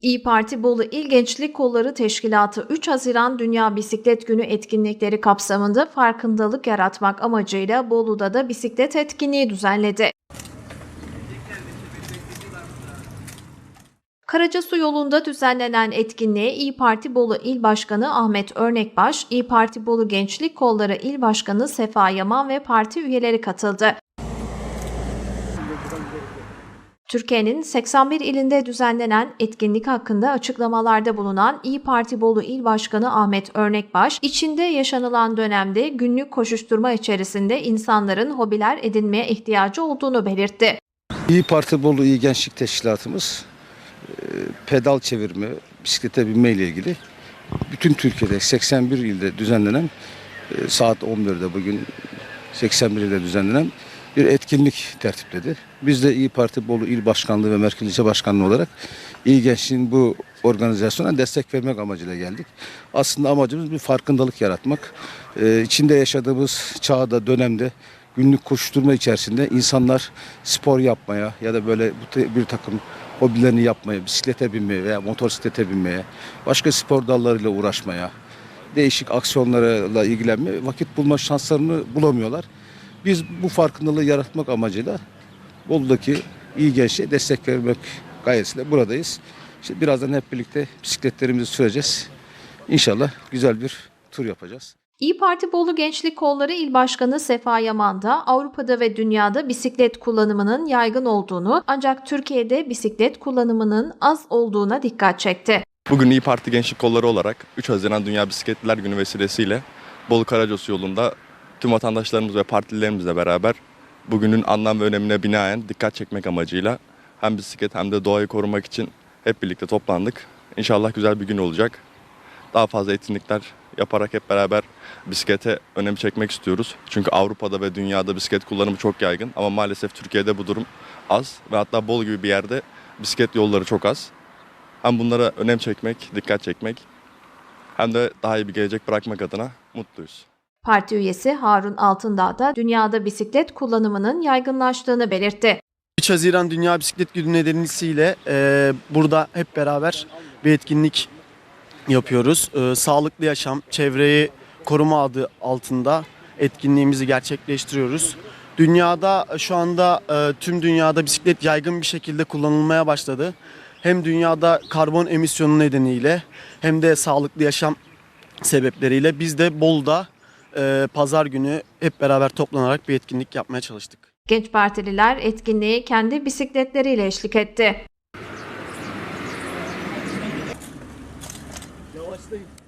İyi Parti Bolu İl Gençlik Kolları Teşkilatı 3 Haziran Dünya Bisiklet Günü etkinlikleri kapsamında farkındalık yaratmak amacıyla Bolu'da da bisiklet etkinliği düzenledi. Karacasu yolunda düzenlenen etkinliğe İyi Parti Bolu İl Başkanı Ahmet Örnekbaş, İyi Parti Bolu Gençlik Kolları İl Başkanı Sefa Yaman ve parti üyeleri katıldı. Türkiye'nin 81 ilinde düzenlenen etkinlik hakkında açıklamalarda bulunan İyi Parti Bolu İl Başkanı Ahmet Örnekbaş, içinde yaşanılan dönemde günlük koşuşturma içerisinde insanların hobiler edinmeye ihtiyacı olduğunu belirtti. İyi Parti Bolu İyi Gençlik Teşkilatımız e, pedal çevirme, bisiklete binme ile ilgili bütün Türkiye'de 81 ilde düzenlenen e, saat 11'de bugün 81 ilde düzenlenen bir etkinlik tertipledi. Biz de İyi Parti Bolu İl Başkanlığı ve Merkez İlçe Başkanlığı olarak İyi Gençliğin bu organizasyona destek vermek amacıyla geldik. Aslında amacımız bir farkındalık yaratmak. Ee, içinde yaşadığımız çağda, dönemde günlük koşturma içerisinde insanlar spor yapmaya ya da böyle bir takım hobilerini yapmaya, bisiklete binmeye veya motosiklete binmeye, başka spor dallarıyla uğraşmaya, değişik aksiyonlarla ilgilenmeye vakit bulma şanslarını bulamıyorlar. Biz bu farkındalığı yaratmak amacıyla Bolu'daki iyi gençliğe destek vermek gayesiyle buradayız. İşte birazdan hep birlikte bisikletlerimizi süreceğiz. İnşallah güzel bir tur yapacağız. İyi Parti Bolu Gençlik Kolları İl Başkanı Sefa Yaman da Avrupa'da ve dünyada bisiklet kullanımının yaygın olduğunu ancak Türkiye'de bisiklet kullanımının az olduğuna dikkat çekti. Bugün İyi Parti Gençlik Kolları olarak 3 Haziran Dünya Bisikletliler Günü vesilesiyle Bolu Karacosu yolunda tüm vatandaşlarımız ve partililerimizle beraber bugünün anlam ve önemine binaen dikkat çekmek amacıyla hem bisiklet hem de doğayı korumak için hep birlikte toplandık. İnşallah güzel bir gün olacak. Daha fazla etkinlikler yaparak hep beraber bisiklete önem çekmek istiyoruz. Çünkü Avrupa'da ve dünyada bisiklet kullanımı çok yaygın ama maalesef Türkiye'de bu durum az ve hatta Bolu gibi bir yerde bisiklet yolları çok az. Hem bunlara önem çekmek, dikkat çekmek hem de daha iyi bir gelecek bırakmak adına mutluyuz. Parti üyesi Harun Altındağ da dünyada bisiklet kullanımının yaygınlaştığını belirtti. 3 Haziran Dünya Bisiklet Günü nedeniyle e, burada hep beraber bir etkinlik yapıyoruz. E, sağlıklı yaşam, çevreyi koruma adı altında etkinliğimizi gerçekleştiriyoruz. Dünyada şu anda e, tüm dünyada bisiklet yaygın bir şekilde kullanılmaya başladı. Hem dünyada karbon emisyonu nedeniyle hem de sağlıklı yaşam sebepleriyle biz de Bolu'da e, pazar günü hep beraber toplanarak bir etkinlik yapmaya çalıştık. Genç partililer etkinliğe kendi bisikletleriyle eşlik etti. Yavaşlayın.